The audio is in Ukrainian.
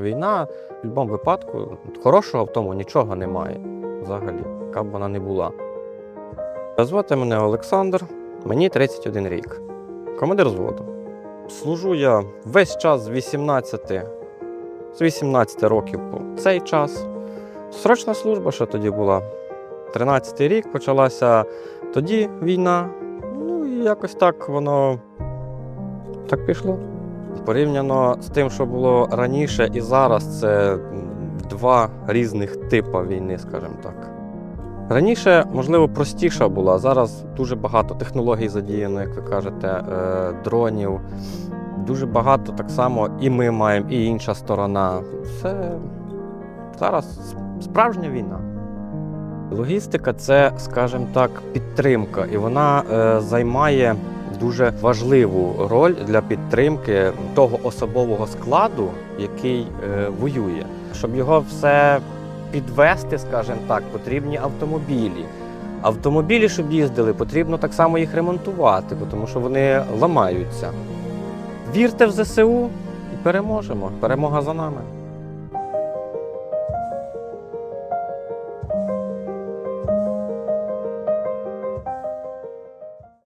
Війна в будь-якому випадку хорошого в тому нічого немає взагалі, яка б вона не була. Звати мене Олександр, мені 31 рік. Командир взводу. Служу я весь час з 18, з 18 років по цей час. Срочна служба, що тоді була. 13-й рік почалася тоді війна. Ну і якось так воно так пішло. Порівняно з тим, що було раніше і зараз, це два різних типи війни, скажімо так. Раніше, можливо, простіша була. Зараз дуже багато технологій задіяно, як ви кажете, е, дронів. Дуже багато так само і ми маємо, і інша сторона. Це зараз справжня війна. Логістика це, скажімо так, підтримка, і вона е, займає дуже важливу роль для підтримки того особового складу, який е, воює. Щоб його все підвести, скажімо так, потрібні автомобілі. Автомобілі, щоб їздили, потрібно так само їх ремонтувати, тому що вони ламаються. Вірте в ЗСУ і переможемо. Перемога за нами.